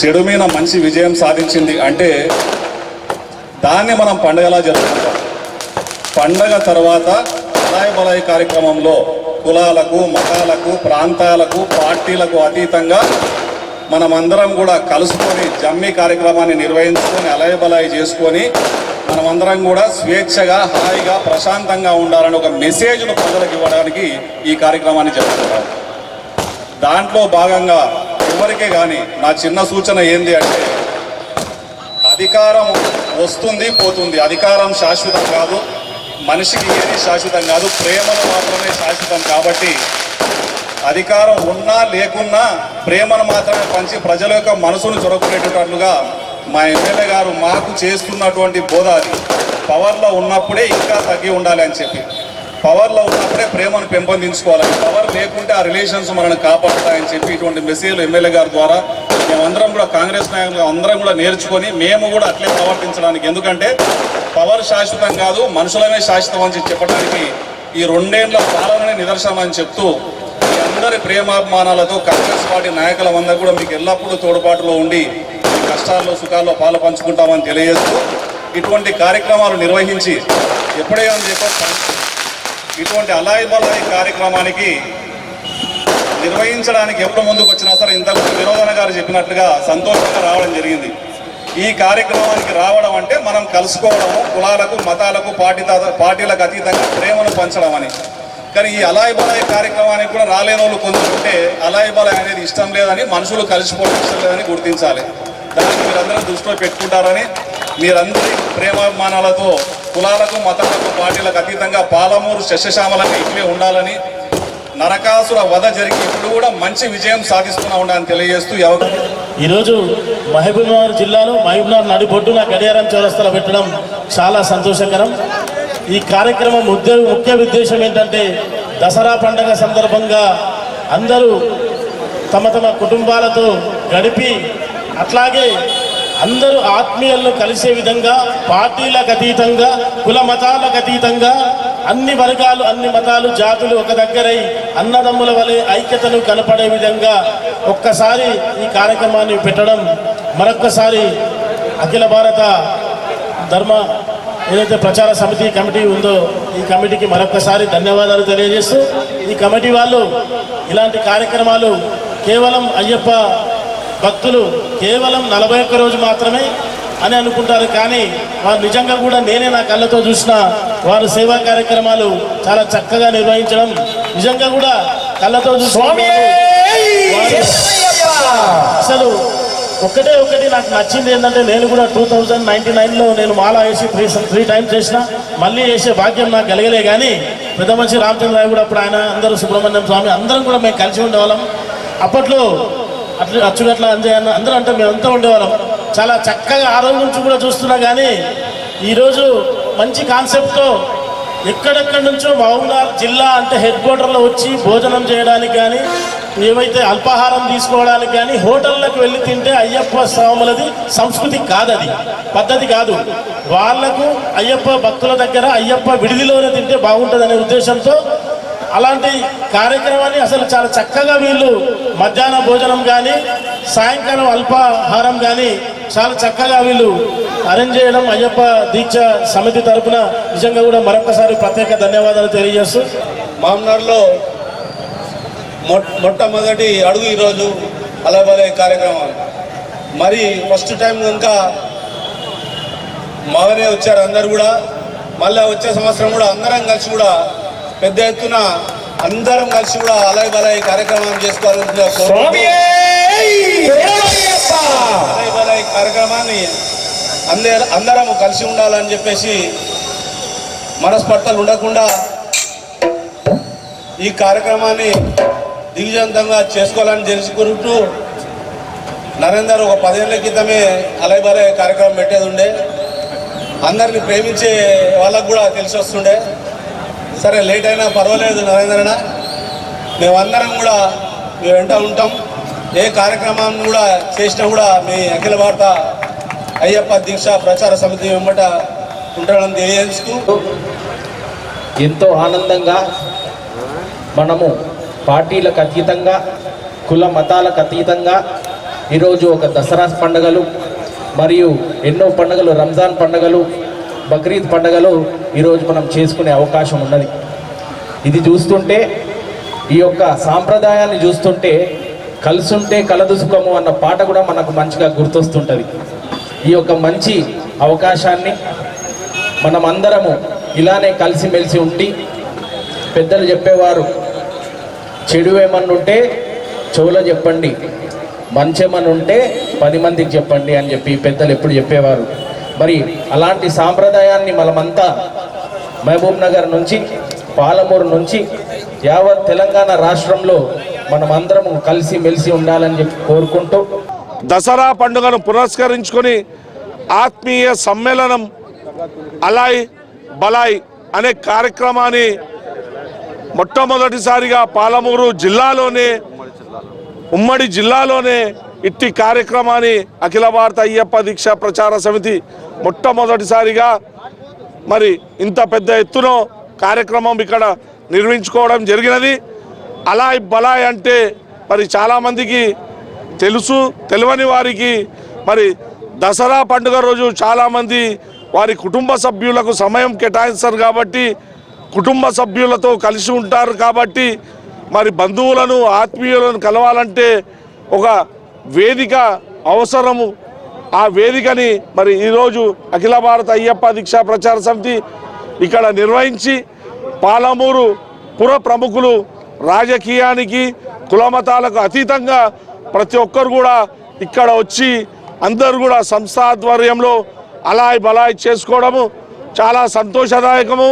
చెడు మీద మంచి విజయం సాధించింది అంటే దాన్ని మనం పండగలా జరుపుకుంటాం. పండగ తర్వాత బలాయి బలాయి కార్యక్రమంలో కులాలకు మతాలకు ప్రాంతాలకు పార్టీలకు అతీతంగా మనమందరం కూడా కలుసుకొని జమ్మి కార్యక్రమాన్ని నిర్వహించుకొని అలయ బలాయి చేసుకొని మనమందరం కూడా స్వేచ్ఛగా హాయిగా ప్రశాంతంగా ఉండాలని ఒక మెసేజ్ను ప్రజలకు ఇవ్వడానికి ఈ కార్యక్రమాన్ని జరుపుకుంటాం. దాంట్లో భాగంగా ఎవరికే కానీ నా చిన్న సూచన ఏంది అంటే అధికారం వస్తుంది పోతుంది. అధికారం శాశ్వతం కాదు మనిషికి ఏది శాశ్వతం కాదు ప్రేమను మాత్రమే శాశ్వతం కాబట్టి అధికారం ఉన్నా లేకున్నా ప్రేమను మాత్రమే పంచి ప్రజల యొక్క మనసును చొరకునేటట్లుగా మా ఎమ్మెల్యే గారు మాకు చేస్తున్నటువంటి బోధ అది. పవర్లో ఉన్నప్పుడే ఇంకా తగ్గి ఉండాలి అని చెప్పి. పవర్లో ఉన్నప్పుడే ప్రేమను పెంపొందించుకోవాలని పవర్ లేకుంటే ఆ రిలేషన్స్ మనల్ని కాపాడుతాయని చెప్పి ఇటువంటి మెసేజ్లు ఎమ్మెల్యే గారి ద్వారా మేమందరం కూడా కాంగ్రెస్ నాయకులు అందరం కూడా నేర్చుకొని మేము కూడా అట్లే ప్రవర్తించడానికి. ఎందుకంటే పవర్ శాశ్వతం కాదు మనుషులమే శాశ్వతం అని చెప్పడానికి ఈ రెండేళ్ళ పాలననే నిదర్శనం అని చెప్తూ మీ అందరి ప్రేమాభిమానాలతో కాంగ్రెస్ పార్టీ నాయకుల వంద కూడా మీకు ఎల్లప్పుడూ తోడ్పాటులో ఉండి కష్టాల్లో సుఖాల్లో పాలు పంచుకుంటామని తెలియజేస్తూ ఇటువంటి కార్యక్రమాలు నిర్వహించి ఎప్పుడైనా చెప్పారు ఇటువంటి అలాయి బలాయి కార్యక్రమానికి నిర్వహించడానికి ఎప్పుడు ముందుకు వచ్చినా సరే ఇంతకు వినోదన గారు చెప్పినట్లుగా సంతోషంగా రావడం జరిగింది. ఈ కార్యక్రమానికి రావడం అంటే మనం కలుసుకోవడము కులాలకు మతాలకు పార్టీ పార్టీలకు అతీతంగా ప్రేమను పంచడం అని. కానీ ఈ అలాయి బలాయి కార్యక్రమానికి కూడా రాలేని వాళ్ళు కొందరు అలాయి బలాయి అనేది ఇష్టం లేదని మనుషులు కలిసిపోవడం ఇష్టం లేదని గుర్తించాలి. దాన్ని మీరందరూ దృష్టిలో పెట్టుకుంటారని మీరందరి ప్రేమాభిమానాలతో కులాలకు మతాలకు పార్టీలకు అతీతంగా పాలమూరు శస్యశ్యామలంగా ఇట్లే ఉండాలని నరకాసుర వధ జరిగి ఇప్పుడు కూడా మంచి విజయం సాధిస్తున్నా ఉండాలని తెలియజేస్తూ ఎవరు ఈరోజు మహబూబ్నగర్ జిల్లాలో మహబూబ్నగర్ నడిబొడ్డున గడియారం చౌరస్తలో పెట్టడం చాలా సంతోషకరం. ఈ కార్యక్రమం ముఖ్య ముఖ్య ఉద్దేశం ఏంటంటే దసరా పండగ సందర్భంగా అందరూ తమ తమ కుటుంబాలతో గడిపి అట్లాగే అందరూ ఆత్మీయులను కలిసే విధంగా పార్టీలకు అతీతంగా కుల మతాలకు అతీతంగా అన్ని వర్గాలు అన్ని మతాలు జాతులు ఒక దగ్గరై అన్నదమ్ముల వలె ఐక్యతను కనపడే విధంగా ఒక్కసారి ఈ కార్యక్రమాన్ని పెట్టడం మరొక్కసారి అఖిల భారత ధర్మ ఏదైతే ప్రచార సమితి కమిటీ ఉందో ఈ కమిటీకి మరొకసారి ధన్యవాదాలు తెలియజేస్తూ ఈ కమిటీ వాళ్ళు ఇలాంటి కార్యక్రమాలు కేవలం అయ్యప్ప భక్తులు కేవలం నలభై ఒక్క రోజు మాత్రమే అని అనుకుంటారు. కానీ వారు నిజంగా కూడా నేనే నా కళ్ళతో చూసిన వారు సేవా కార్యక్రమాలు చాలా చక్కగా నిర్వహించడం నిజంగా కూడా కళ్ళతో చూసిన వారు అసలు ఒకటే ఒకటి నాకు నచ్చింది ఏంటంటే నేను కూడా టూ థౌజండ్ నైన్టీ నైన్లో నేను మాల వేసి త్రీ త్రీ టైమ్స్ చేసిన మళ్ళీ వేసే భాగ్యం నాకు కలిగలే. కానీ పెద్ద మనిషి రామచంద్రరావు కూడా అప్పుడు ఆయన అందరూ సుబ్రహ్మణ్యం స్వామి అందరం కూడా మేము కలిసి ఉండేవాళ్ళం. అప్పట్లో అట్లా అచ్చుగట్ల అంజయ్ అందరూ అంటే మేమంతా ఉండేవాళ్ళం. చాలా చక్కగా ఆ రోజు నుంచి కూడా చూస్తున్నా కానీ ఈరోజు మంచి కాన్సెప్ట్తో ఎక్కడెక్కడి నుంచో మహబూబ్నగర్ జిల్లా అంటే హెడ్ క్వార్టర్లో వచ్చి భోజనం చేయడానికి కానీ ఏవైతే అల్పాహారం తీసుకోవడానికి కానీ హోటళ్ళకు వెళ్ళి తింటే అయ్యప్ప స్వాములది సంస్కృతి కాదది పద్ధతి కాదు. వాళ్ళకు అయ్యప్ప భక్తుల దగ్గర అయ్యప్ప విడిదిలోనే తింటే బాగుంటుందనే ఉద్దేశంతో అలాంటి కార్యక్రమాన్ని అసలు చాలా చక్కగా వీళ్ళు మధ్యాహ్న భోజనం కానీ సాయంకాలం అల్పాహారం కానీ చాలా చక్కగా వీళ్ళు అరేంజ్ చేయడం అయ్యప్ప దీక్ష సమితి తరఫున నిజంగా కూడా మరొకసారి ప్రత్యేక ధన్యవాదాలు తెలియజేస్తూ. మామనార్లో మొ మొట్టమొదటి అడుగు ఈరోజు అలవలే కార్యక్రమం. మరి ఫస్ట్ టైం కనుక మగనే వచ్చారు అందరు కూడా మళ్ళీ వచ్చే సంవత్సరం కూడా అందరం కలిసి కూడా పెద్ద ఎత్తున అందరం కలిసి కూడా అలాగే బలాయి కార్యక్రమం చేసుకోవాలని అలాగే బలాయి కార్యక్రమాన్ని అందే అందరం కలిసి ఉండాలని చెప్పేసి మనస్పర్ధలు ఉండకుండా ఈ కార్యక్రమాన్ని దిగ్విజయంతంగా చేసుకోవాలని తెలుసుకుంటూ నరేందర్ ఒక పదేళ్ళ క్రితమే అలైబలే కార్యక్రమం పెట్టేది ఉండే. అందరిని ప్రేమించే వాళ్ళకు కూడా తెలిసి వస్తుండే. సరే లేట్ అయినా పర్వాలేదు నరేంద్రన. మేమందరం కూడా మీ వెంట ఉంటాం. ఏ కార్యక్రమం కూడా చేసినా కూడా మీ అఖిల భారత అయ్యప్ప దీక్ష ప్రచార సమితి వెంబట ఉంటాడని తెలియజేస్తూ ఎంతో ఆనందంగా మనము పార్టీలకు అతీతంగా కుల మతాలకు అతీతంగా ఈరోజు ఒక దసరా పండుగలు మరియు ఎన్నో పండుగలు రంజాన్ పండుగలు బక్రీద్ పండగలో ఈరోజు మనం చేసుకునే అవకాశం ఉన్నది. ఇది చూస్తుంటే ఈ యొక్క సాంప్రదాయాన్ని చూస్తుంటే కలుసుంటే కలదుసుకము అన్న పాట కూడా మనకు మంచిగా గుర్తొస్తుంటుంది. ఈ యొక్క మంచి అవకాశాన్ని మనం అందరము ఇలానే కలిసిమెలిసి ఉండి పెద్దలు చెప్పేవారు చెడు ఏమన్నుంటే చెవులో చెప్పండి మంచి ఏమన్నుంటే పది మందికి చెప్పండి అని చెప్పి పెద్దలు ఎప్పుడు చెప్పేవారు. మరి అలాంటి సాంప్రదాయాన్ని మనమంతా మహబూబ్ నగర్ నుంచి పాలమూరు నుంచి యావత్ తెలంగాణ రాష్ట్రంలో మనమందరం కలిసి మెలిసి ఉండాలని చెప్పి కోరుకుంటూ దసరా పండుగను పురస్కరించుకొని ఆత్మీయ సమ్మేళనం అలాయ్ బలాయ్ అనే కార్యక్రమాన్ని మొట్టమొదటిసారిగా పాలమూరు జిల్లాలోనే ఉమ్మడి జిల్లాలోనే ఇట్టి కార్యక్రమాన్ని అఖిల భారత అయ్యప్ప దీక్ష ప్రచార సమితి మొట్టమొదటిసారిగా మరి ఇంత పెద్ద ఎత్తున కార్యక్రమం ఇక్కడ నిర్మించుకోవడం జరిగినది. అలాయ్ బలాయ్ అంటే మరి చాలామందికి తెలుసు తెలియని వారికి మరి దసరా పండుగ రోజు చాలామంది వారి కుటుంబ సభ్యులకు సమయం కేటాయిస్తారు కాబట్టి కుటుంబ సభ్యులతో కలిసి ఉంటారు కాబట్టి మరి బంధువులను ఆత్మీయులను కలవాలంటే ఒక వేదిక అవసరము. ఆ వేదికని మరి ఈరోజు అఖిల భారత అయ్యప్ప దీక్షా ప్రచార సమితి ఇక్కడ నిర్వహించి పాలమూరు పుర ప్రముఖులు రాజకీయానికి కులమతాలకు అతీతంగా ప్రతి ఒక్కరు కూడా ఇక్కడ వచ్చి అందరూ కూడా సంస్థ ఆధ్వర్యంలో అలాయ్ బలాయ్ చేసుకోవడము చాలా సంతోషదాయకము.